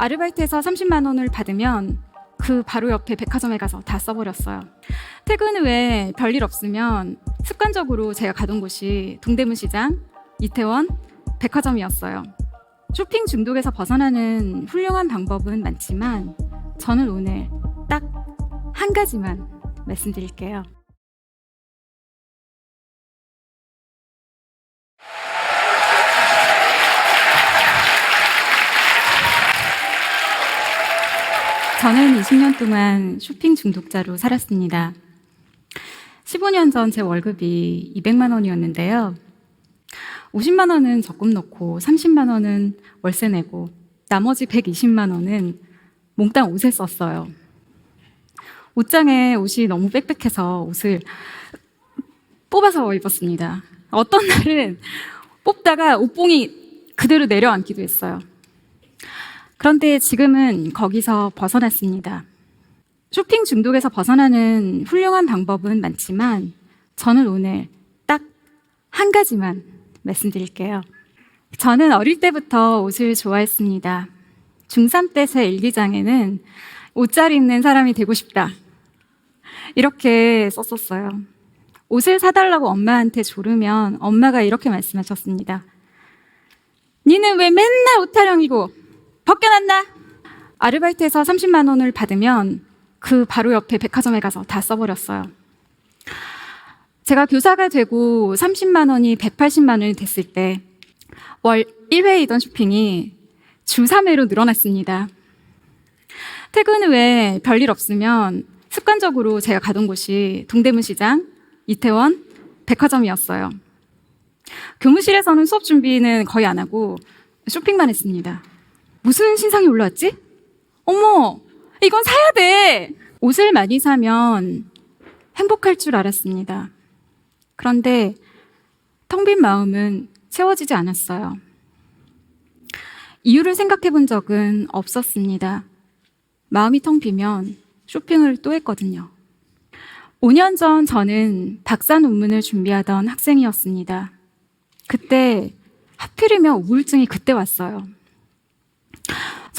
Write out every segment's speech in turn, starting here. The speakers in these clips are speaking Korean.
아르바이트에서 30만 원을 받으면 그 바로 옆에 백화점에 가서 다 써버렸어요. 퇴근 후에 별일 없으면 습관적으로 제가 가던 곳이 동대문 시장, 이태원, 백화점이었어요. 쇼핑 중독에서 벗어나는 훌륭한 방법은 많지만 저는 오늘 딱 한 가지만 말씀드릴게요. 저는 20년 동안 쇼핑 중독자로 살았습니다. 15년 전 제 월급이 200만 원이었는데요. 50만 원은 적금 넣고 30만 원은 월세 내고 나머지 120만 원은 몽땅 옷에 썼어요. 옷장에 옷이 너무 빽빽해서 옷을 뽑아서 입었습니다. 어떤 날은 뽑다가 옷봉이 그대로 내려앉기도 했어요. 그런데 지금은 거기서 벗어났습니다. 쇼핑 중독에서 벗어나는 훌륭한 방법은 많지만 저는 오늘 딱 한 가지만 말씀드릴게요. 저는 어릴 때부터 옷을 좋아했습니다. 중3 때 제 일기장에는 옷 잘 입는 사람이 되고 싶다. 이렇게 썼었어요. 옷을 사달라고 엄마한테 조르면 엄마가 이렇게 말씀하셨습니다. 니는 왜 맨날 옷 타령이고 벗겨놨나? 아르바이트에서 30만 원을 받으면 그 바로 옆에 백화점에 가서 다 써버렸어요. 제가 교사가 되고 30만 원이 180만 원이 됐을 때 월 1회이던 쇼핑이 주 3회로 늘어났습니다. 퇴근 후에 별일 없으면 습관적으로 제가 가던 곳이 동대문 시장, 이태원, 백화점이었어요. 교무실에서는 수업 준비는 거의 안 하고 쇼핑만 했습니다. 무슨 신상이 올라왔지? 어머, 이건 사야 돼! 옷을 많이 사면 행복할 줄 알았습니다. 그런데 텅 빈 마음은 채워지지 않았어요. 이유를 생각해 본 적은 없었습니다. 마음이 텅 비면 쇼핑을 또 했거든요. 5년 전 저는 박사 논문을 준비하던 학생이었습니다. 그때 하필이면 우울증이 그때 왔어요.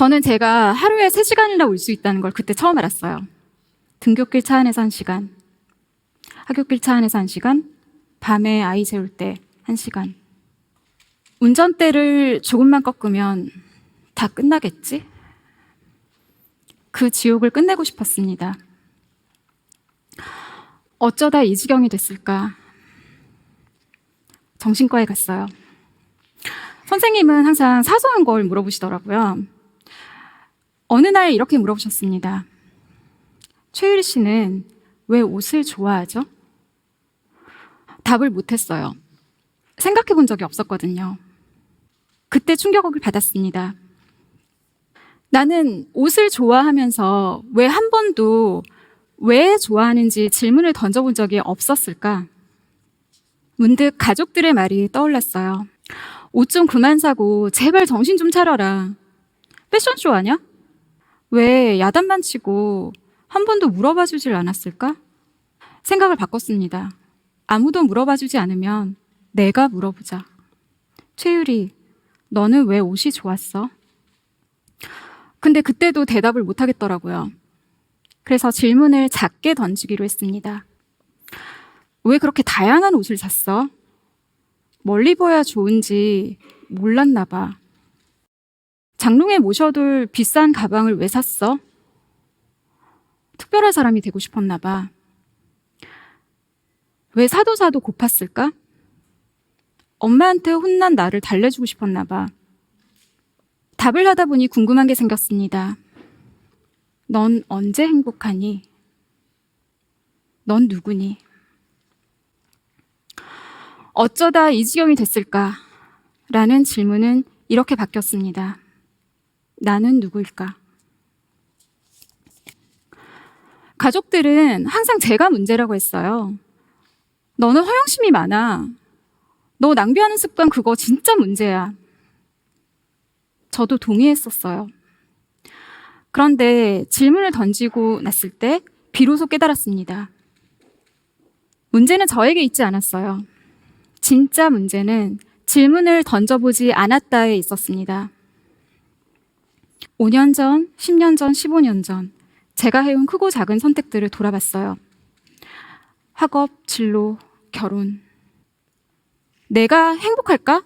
저는 제가 하루에 3시간이나 올수 있다는 걸 그때 처음 알았어요. 등굣길 차 안에서 1시간, 학교길 차 안에서 1시간, 밤에 아이 재울 때 1시간. 운전대를 조금만 꺾으면 다 끝나겠지? 그 지옥을 끝내고 싶었습니다. 어쩌다 이 지경이 됐을까? 정신과에 갔어요. 선생님은 항상 사소한 걸 물어보시더라고요. 어느 날 이렇게 물어보셨습니다. 최유리 씨는 왜 옷을 좋아하죠? 답을 못했어요. 생각해 본 적이 없었거든요. 그때 충격을 받았습니다. 나는 옷을 좋아하면서 왜 한 번도 왜 좋아하는지 질문을 던져본 적이 없었을까? 문득 가족들의 말이 떠올랐어요. 옷 좀 그만 사고 제발 정신 좀 차려라. 패션쇼 아냐? 왜 야단만 치고 한 번도 물어봐 주질 않았을까? 생각을 바꿨습니다. 아무도 물어봐 주지 않으면 내가 물어보자. 최유리, 너는 왜 옷이 좋았어? 근데 그때도 대답을 못 하겠더라고요. 그래서 질문을 작게 던지기로 했습니다. 왜 그렇게 다양한 옷을 샀어? 멀리 보야 좋은지 몰랐나 봐. 장롱에 모셔둘 비싼 가방을 왜 샀어? 특별한 사람이 되고 싶었나 봐. 왜 사도 사도 고팠을까? 엄마한테 혼난 나를 달래주고 싶었나 봐. 답을 하다 보니 궁금한 게 생겼습니다. 넌 언제 행복하니? 넌 누구니? 어쩌다 이 지경이 됐을까? 라는 질문은 이렇게 바뀌었습니다. 나는 누구일까? 가족들은 항상 제가 문제라고 했어요. 너는 허영심이 많아. 너 낭비하는 습관 그거 진짜 문제야. 저도 동의했었어요. 그런데 질문을 던지고 났을 때 비로소 깨달았습니다. 문제는 저에게 있지 않았어요. 진짜 문제는 질문을 던져보지 않았다에 있었습니다. 5년 전, 10년 전, 15년 전, 제가 해온 크고 작은 선택들을 돌아봤어요. 학업, 진로, 결혼. 내가 행복할까?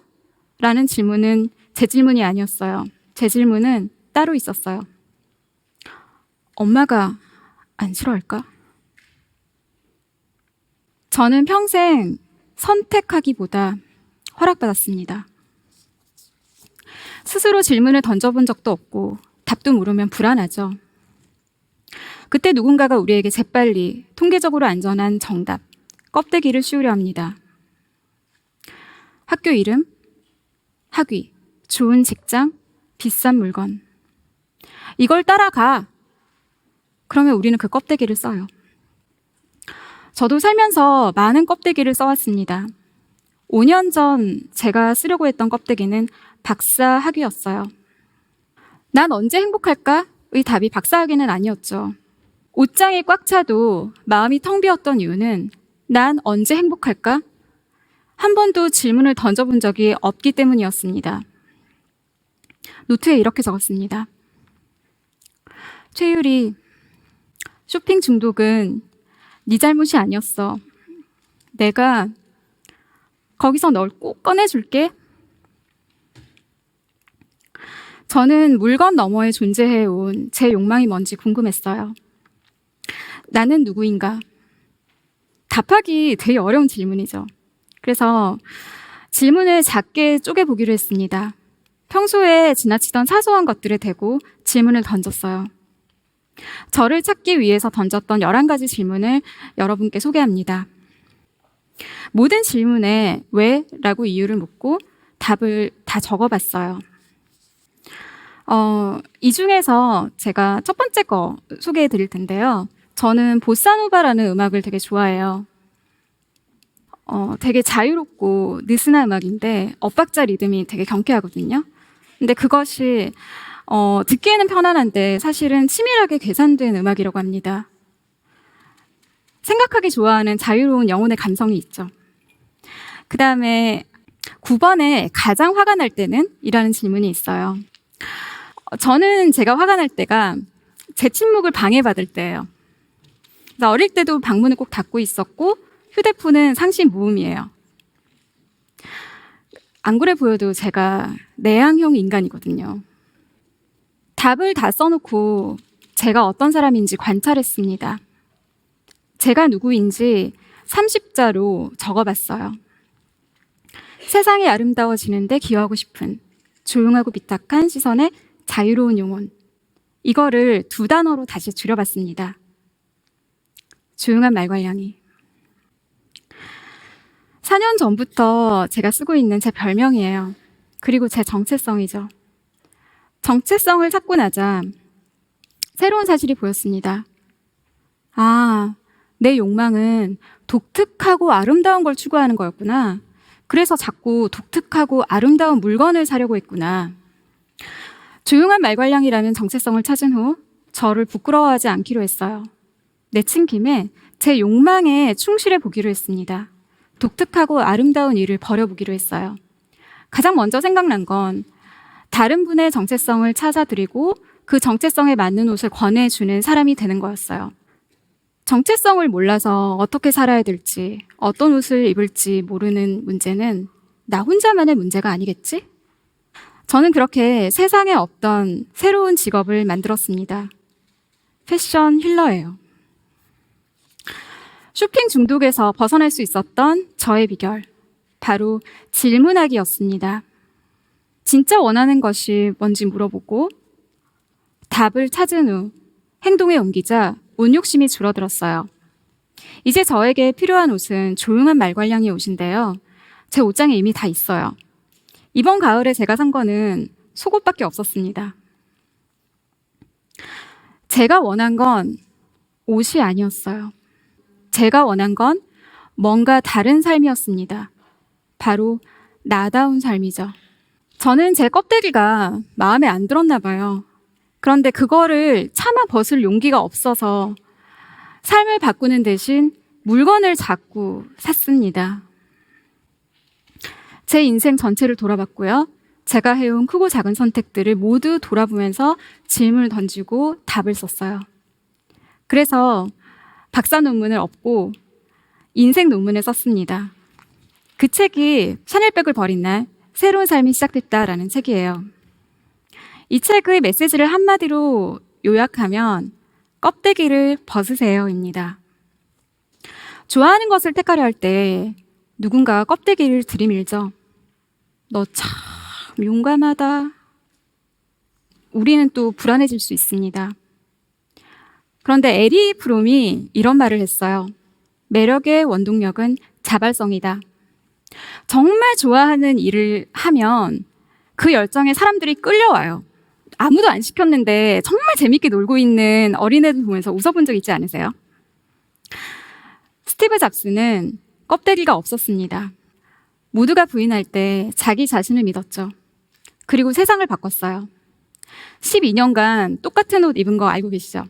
라는 질문은 제 질문이 아니었어요. 제 질문은 따로 있었어요. 엄마가 안 싫어할까? 저는 평생 선택하기보다 허락받았습니다. 스스로 질문을 던져본 적도 없고 답도 모르면 불안하죠. 그때 누군가가 우리에게 재빨리 통계적으로 안전한 정답, 껍데기를 씌우려 합니다. 학교 이름, 학위, 좋은 직장, 비싼 물건. 이걸 따라가. 그러면 우리는 그 껍데기를 써요. 저도 살면서 많은 껍데기를 써왔습니다. 5년 전 제가 쓰려고 했던 껍데기는 박사 학위였어요. 난 언제 행복할까? 의 답이 박사 학위는 아니었죠. 옷장이 꽉 차도 마음이 텅 비었던 이유는 난 언제 행복할까? 한 번도 질문을 던져본 적이 없기 때문이었습니다. 노트에 이렇게 적었습니다. 최유리, 쇼핑 중독은 네 잘못이 아니었어. 내가 거기서 널 꼭 꺼내줄게. 저는 물건 너머에 존재해온 제 욕망이 뭔지 궁금했어요. 나는 누구인가? 답하기 되게 어려운 질문이죠. 그래서 질문을 작게 쪼개보기로 했습니다. 평소에 지나치던 사소한 것들에 대고 질문을 던졌어요. 저를 찾기 위해서 던졌던 11가지 질문을 여러분께 소개합니다. 모든 질문에 왜? 라고 이유를 묻고 답을 다 적어봤어요. 어, 이 중에서 제가 첫 번째 거 소개해 드릴 텐데요. 저는 보사노바라는 음악을 되게 좋아해요. 어, 되게 자유롭고 느슨한 음악인데 엇박자 리듬이 되게 경쾌하거든요. 근데 그것이 어, 듣기에는 편안한데 사실은 치밀하게 계산된 음악이라고 합니다. 생각하기 좋아하는 자유로운 영혼의 감성이 있죠. 그 다음에 9번에 가장 화가 날 때는? 이라는 질문이 있어요. 어, 저는 제가 화가 날 때가 제 침묵을 방해받을 때예요. 그래서 어릴 때도 방문을 꼭 닫고 있었고 휴대폰은 상시 무음이에요. 안 그래 보여도 제가 내향형 인간이거든요. 답을 다 써놓고 제가 어떤 사람인지 관찰했습니다. 제가 누구인지 30자로 적어봤어요. 세상이 아름다워지는데 기여하고 싶은 조용하고 비탁한 시선의 자유로운 영혼. 이거를 두 단어로 다시 줄여봤습니다. 조용한 말괄량이. 4년 전부터 제가 쓰고 있는 제 별명이에요. 그리고 제 정체성이죠. 정체성을 찾고 나자 새로운 사실이 보였습니다. 아, 내 욕망은 독특하고 아름다운 걸 추구하는 거였구나. 그래서 자꾸 독특하고 아름다운 물건을 사려고 했구나. 조용한 말괄량이라는 정체성을 찾은 후 저를 부끄러워하지 않기로 했어요. 내친 김에 제 욕망에 충실해 보기로 했습니다. 독특하고 아름다운 일을 버려보기로 했어요. 가장 먼저 생각난 건 다른 분의 정체성을 찾아드리고 그 정체성에 맞는 옷을 권해주는 사람이 되는 거였어요. 정체성을 몰라서 어떻게 살아야 될지, 어떤 옷을 입을지 모르는 문제는 나 혼자만의 문제가 아니겠지? 저는 그렇게 세상에 없던 새로운 직업을 만들었습니다. 패션 힐러예요. 쇼핑 중독에서 벗어날 수 있었던 저의 비결. 바로 질문하기였습니다. 진짜 원하는 것이 뭔지 물어보고 답을 찾은 후 행동에 옮기자 옷 욕심이 줄어들었어요. 이제 저에게 필요한 옷은 조용한 말괄량의 옷인데요. 제 옷장에 이미 다 있어요. 이번 가을에 제가 산 거는 속옷밖에 없었습니다. 제가 원한 건 옷이 아니었어요. 제가 원한 건 뭔가 다른 삶이었습니다. 바로 나다운 삶이죠. 저는 제 껍데기가 마음에 안 들었나 봐요. 그런데 그거를 차마 벗을 용기가 없어서 삶을 바꾸는 대신 물건을 자꾸 샀습니다. 제 인생 전체를 돌아봤고요. 제가 해온 크고 작은 선택들을 모두 돌아보면서 질문을 던지고 답을 썼어요. 그래서 박사 논문을 얻고 인생 논문을 썼습니다. 그 책이 샤넬백을 버린 날 새로운 삶이 시작됐다라는 책이에요. 이 책의 메시지를 한마디로 요약하면 껍데기를 벗으세요입니다. 좋아하는 것을 택하려 할 때 누군가 껍데기를 들이밀죠. 너 참 용감하다. 우리는 또 불안해질 수 있습니다. 그런데 에리 프롬이 이런 말을 했어요. 매력의 원동력은 자발성이다. 정말 좋아하는 일을 하면 그 열정에 사람들이 끌려와요. 아무도 안 시켰는데 정말 재밌게 놀고 있는 어린애들 보면서 웃어본 적 있지 않으세요? 스티브 잡스는 껍데기가 없었습니다. 모두가 부인할 때 자기 자신을 믿었죠. 그리고 세상을 바꿨어요. 12년간 똑같은 옷 입은 거 알고 계시죠?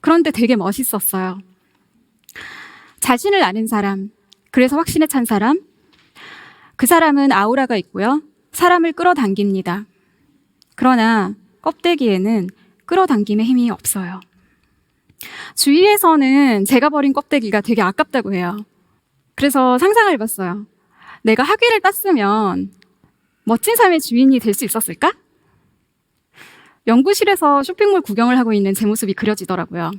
그런데 되게 멋있었어요. 자신을 아는 사람, 그래서 확신에 찬 사람, 그 사람은 아우라가 있고요. 사람을 끌어당깁니다. 그러나 껍데기에는 끌어당김의 힘이 없어요. 주위에서는 제가 버린 껍데기가 되게 아깝다고 해요. 그래서 상상을 해봤어요. 내가 학위를 땄으면 멋진 삶의 주인이 될 수 있었을까? 연구실에서 쇼핑몰 구경을 하고 있는 제 모습이 그려지더라고요.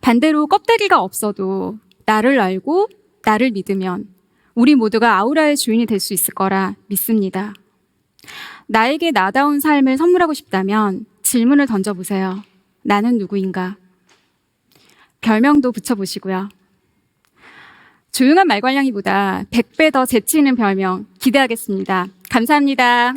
반대로 껍데기가 없어도 나를 알고 나를 믿으면 우리 모두가 아우라의 주인이 될 수 있을 거라 믿습니다. 나에게 나다운 삶을 선물하고 싶다면 질문을 던져보세요. 나는 누구인가? 별명도 붙여보시고요. 조용한 말괄량이보다 100배 더 재치 있는 별명 기대하겠습니다. 감사합니다.